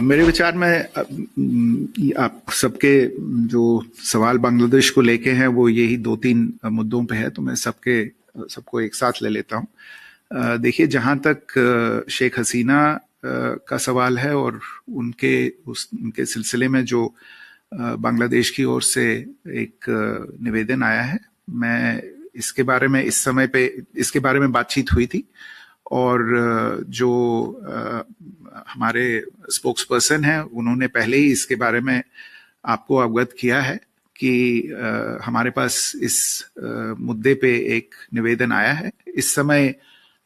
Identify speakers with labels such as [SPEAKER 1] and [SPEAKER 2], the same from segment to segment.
[SPEAKER 1] मेरे विचार में आप सबके जो सवाल बांग्लादेश को लेके हैं, वो यही दो तीन मुद्दों पे है तो मैं सबके, सबको एक साथ ले लेता हूँ। देखिए, जहाँ तक शेख हसीना का सवाल है और उनके, उस, उनके सिलसिले में जो बांग्लादेश की ओर से एक निवेदन आया है, मैं इसके बारे में, इस समय पे, इसके बारे में बातचीत हुई थी। और जो हमारे स्पोक्स पर्सन हैं, उन्होंने पहले ही इसके बारे में आपको अवगत किया है कि हमारे पास इस मुद्दे पे एक निवेदन आया है। इस समय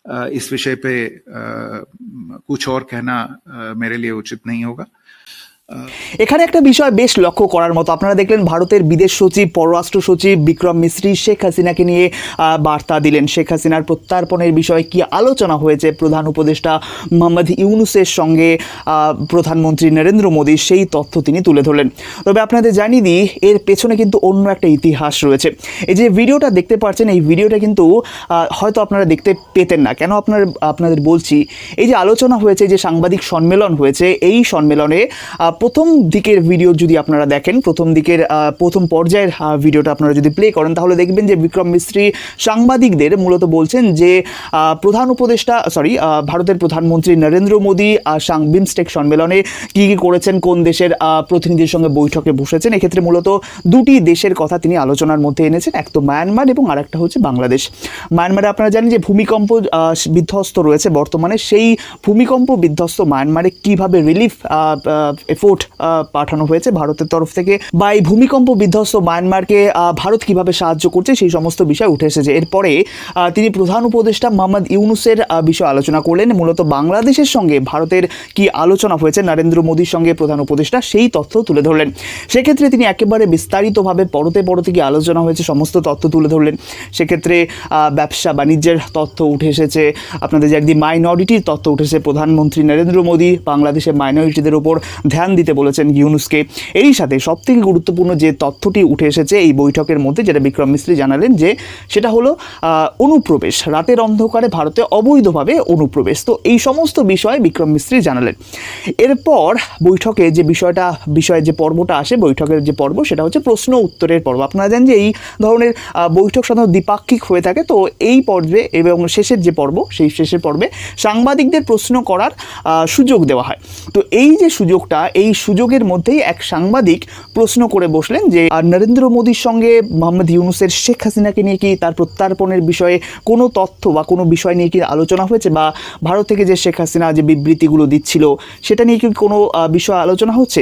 [SPEAKER 1] इस विषय पे कुछ और कहना मेरे लिए उचित नहीं होगा।
[SPEAKER 2] এখানে একটা বিষয় বেশ লক্ষ্য করার মতো। আপনারা দেখলেন ভারতের বিদেশ সচিব, পররাষ্ট্র সচিব বিক্রম মিশ্রি শেখ হাসিনাকে নিয়ে বার্তা দিলেন। শেখ হাসিনার প্রত্যার্পণের বিষয়ে কি আলোচনা হয়েছে? প্রধান উপদেষ্টা মোহাম্মদ ইউনুসের সঙ্গে প্রধানমন্ত্রী নরেন্দ্র মোদী সেই তথ্য তিনি তুলে ধরলেন। তবে আপনাদের জানিয়ে দিই, এর পেছনে কিন্তু অন্য একটা ইতিহাস রয়েছে। এই যে ভিডিওটা দেখতে পাচ্ছেন, এই ভিডিওটা কিন্তু হয়তো আপনারা দেখতে পেতেন না। কেন আপনার, আপনাদের বলছি, এই যে আলোচনা হয়েছে, যে সাংবাদিক সম্মেলন হয়েছে, এই সম্মেলনে প্রথম দিকের ভিডিও যদি আপনারা দেখেন, প্রথম দিকের প্রথম পর্যায়ের ভিডিওটা আপনারা যদি প্লে করেন, তাহলে দেখবেন যে বিক্রম মিস্ত্রি সাংবাদিকদের মূলত বলছেন যে প্রধান উপদেষ্টা সরি ভারতের প্রধানমন্ত্রী নরেন্দ্র মোদী বিমস্টেক সম্মেলনে কি কী করেছেন, কোন দেশের প্রতিনিধির সঙ্গে বৈঠকে বসেছেন, এক্ষেত্রে মূলত দুটি দেশের কথা তিনি আলোচনার মধ্যে এনেছেন, এক তো মায়ানমার এবং আরেকটা হচ্ছে বাংলাদেশ মায়ানমারে আপনারা জানেন যে ভূমিকম্প বিধ্বস্ত রয়েছে বর্তমানে, সেই ভূমিকম্প বিধ্বস্ত মায়ানমারে কীভাবে রিলিফ এফোর্ট পাঠানো হয়েছে ভারতের তরফ থেকে। বা এই ভূমিকম্প বিধ্বস্ত মায়ানমারকে ভারত কীভাবে সাহায্য করছে সেই সমস্ত বিষয় উঠে এসেছে। এরপরে তিনি প্রধান উপদেষ্টা মোহাম্মদ ইউনুসের বিষয়ে আলোচনা করলেন। মূলত বাংলাদেশের সঙ্গে ভারতের কি আলোচনা হয়েছে, নরেন্দ্র মোদীর সঙ্গে প্রধান উপদেষ্টা সেই তথ্য তুলে ধরলেন। সেক্ষেত্রে তিনি একেবারে বিস্তারিতভাবে পরতে পরতে কি আলোচনা হয়েছে, সমস্ত তথ্য তুলে ধরলেন। সেক্ষেত্রে ব্যবসা বাণিজ্যের তথ্য উঠে এসেছে, আপনাদের যে একদিন মাইনরিটির তথ্য উঠেছে, প্রধানমন্ত্রী নরেন্দ্র মোদী, বাংলাদেশের মাইনরিটিদের উপর ধ্যান দিতে বলেছেন ইউনুসকে। এরই সাথে সবথেকে গুরুত্বপূর্ণ যে তথ্যটি উঠে এসেছে এই বৈঠকের মধ্যে, যেটা বিক্রম মিস্ত্রি জানালেন যে সেটা হলো অনুপ্রবেশ। রাতের অন্ধকারে ভারতে অবৈধভাবে অনুপ্রবেশ। তো এই সমস্ত বিষয়ে বিক্রম মিস্ত্রি জানালেন। এরপর বৈঠকে যে বিষয়টা, বিষয়ে যে পর্বটা আসে, বৈঠকের যে পর্ব, সেটা হচ্ছে প্রশ্ন উত্তরের পর্ব। আপনারা জানেন যে এই ধরনের বৈঠক সাধারণত দ্বিপাক্ষিক হয়ে থাকে। তো এই পর্বে এবং শেষের যে পর্ব, সেই শেষের পর্বে সাংবাদিকদের প্রশ্ন করার সুযোগ দেওয়া হয়। তো এই যে সুযোগটা, এই সুযোগের মধ্যেই এক সাংবাদিক প্রশ্ন করে বসলেন যে নরেন্দ্র মোদীর সঙ্গে মোহাম্মদ ইউনুসের শেখ হাসিনাকে নিয়ে কি তার প্রত্যার্পণের বিষয়ে কোনো তথ্য বা কোনো বিষয় নিয়ে কি আলোচনা হয়েছে? বা ভারত থেকে যে শেখ হাসিনা যে বিবৃতিগুলো দিচ্ছিল, সেটা নিয়ে কি কোনো বিষয় আলোচনা হচ্ছে?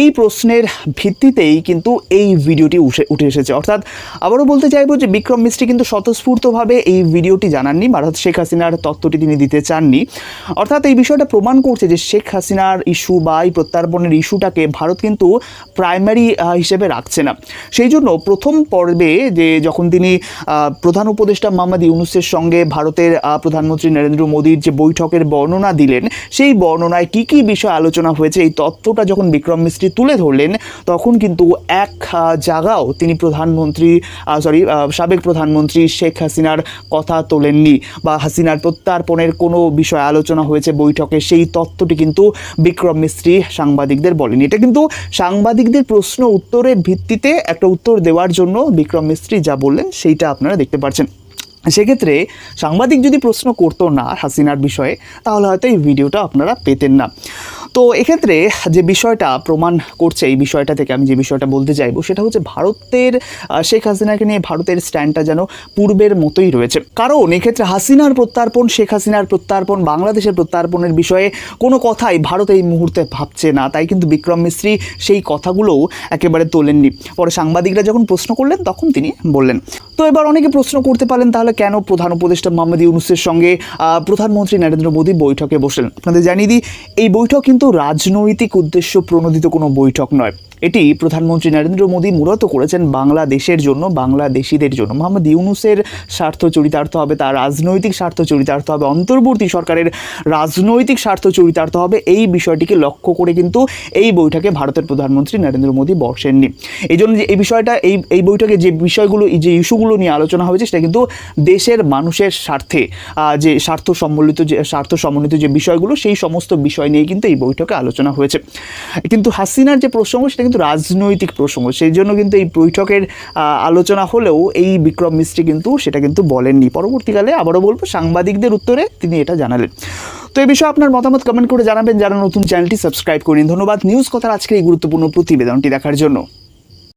[SPEAKER 2] এই প্রশ্নের ভিত্তিতেই কিন্তু এই ভিডিওটি উঠে উঠে এসেছে। অর্থাৎ আবারও বলতে চাইব যে, বিক্রম মিস্ত্রি কিন্তু স্বতঃস্ফূর্তভাবে এই ভিডিওটি জানাননি। ভারত শেখ হাসিনার তত্ত্বটি তিনি দিতে চাননি। অর্থাৎ এই বিষয়টা প্রমাণ করছে যে, শেখ হাসিনার ইস্যু বা এই প্রত্যার্পণের ইস্যুটাকে ভারত কিন্তু প্রাইমারি হিসেবে রাখছে না। সেই জন্য প্রথম পর্বে যে যখন তিনি প্রধান উপদেষ্টা মোহাম্মদ ইউনুসের সঙ্গে ভারতের প্রধানমন্ত্রী নরেন্দ্র মোদীর যে বৈঠকের বর্ণনা দিলেন, সেই বর্ণনায় কি কি বিষয় আলোচনা হয়েছে, এই তথ্যটা যখন বিক্রম মিস্ত্রি তুলে ধরলেন, তখন কিন্তু এক জায়গাও তিনি প্রধানমন্ত্রী সরি সাবেক প্রধানমন্ত্রী শেখ হাসিনার কথা তোলেননি বা হাসিনার প্রত্যার্পণের কোনো বিষয় আলোচনা হয়েছে বৈঠকে, সেই তথ্যটি কিন্তু বিক্রম মিস্ত্রি সাংবাদিকদের বলেন। এটা কিন্তু সাংবাদিকদের প্রশ্ন উত্তরের ভিত্তিতে একটা উত্তর দেওয়ার জন্য বিক্রম মিস্ত্রি যা বললেন, সেইটা আপনারা দেখতে পাচ্ছেন সেক্ষেত্রে সাংবাদিক যদি প্রশ্ন করতো না হাসিনার বিষয়ে, তাহলে হয়তো এই ভিডিওটা আপনারা পেতেন না। তো এক্ষেত্রে যে বিষয়টা প্রমাণ করছে এই বিষয়টা থেকে আমি যে বিষয়টা বলতে চাইব, সেটা হচ্ছে ভারতের শেখ হাসিনাকে নিয়ে ভারতের স্ট্যান্ডটা যেন পূর্বের মতোই রয়েছে। কারণ এক্ষেত্রে হাসিনার প্রত্যার্পণ, শেখ হাসিনার প্রত্যার্পণ, বাংলাদেশের প্রত্যার্পণের বিষয়ে কোনো কথাই ভারত এই মুহূর্তে ভাবছে না। তাই কিন্তু বিক্রম মিস্ত্রি সেই কথাগুলোও একেবারে তোলেননি। পরে সাংবাদিকরা যখন প্রশ্ন করলেন, তখন তিনি বললেন তো এবার অনেকে প্রশ্ন করতে পারেন, তাহলে কেন প্রধান উপদেষ্টা মোহাম্মদ ইউনুসের সঙ্গে প্রধানমন্ত্রী নরেন্দ্র মোদী বৈঠকে বসলেন? আপনাদের জানিয়ে দিই, এই বৈঠক কিন্তু রাজনৈতিক উদ্দেশ্য প্রণোদিত কোনো বৈঠক নয়। এটি প্রধানমন্ত্রী নরেন্দ্র মোদী মূলত করেছেন বাংলাদেশের জন্য, বাংলাদেশিদের জন্য। মোহাম্মদ ইউনুসের স্বার্থ চরিতার্থ হবে, তার রাজনৈতিক স্বার্থ চরিতার্থ হবে, অন্তর্বর্তী সরকারের রাজনৈতিক স্বার্থ চরিতার্থ হবে, এই বিষয়টিকে লক্ষ্য করে কিন্তু এই বৈঠকে ভারতের প্রধানমন্ত্রী নরেন্দ্র মোদী বসেননি। এই জন্য যে এই বিষয়টা, এই এই বৈঠকে যে বিষয়গুলো, যে ইস্যুগুলো নিয়ে আলোচনা হয়েছে, সেটা কিন্তু দেশের মানুষের স্বার্থে যে স্বার্থ সম্বলিত যে, স্বার্থ সমন্বিত যে বিষয়গুলো, সেই সমস্ত বিষয় নিয়ে কিন্তু এই বৈঠকে আলোচনা হয়েছে। কিন্তু হাসিনার যে প্রসঙ্গ, সেটা কিন্তু রাজনৈতিক প্রসঙ্গ, সেই জন্য কিন্তু এই বৈঠকের আলোচনা হলেও এই বিক্রম মিস্ত্রি কিন্তু সেটা কিন্তু বলেননি। পরবর্তীকালে আবারও বলব, সাংবাদিকদের উত্তরে তিনি এটা জানালেন। তো এই বিষয়ে আপনার মতামত কমেন্ট করে জানাবেন। যারা নতুন চ্যানেলটি সাবস্ক্রাইব করেন, ধন্যবাদ। নিউজ কথার আজকে এই গুরুত্বপূর্ণ প্রতিবেদনটি দেখার জন্য।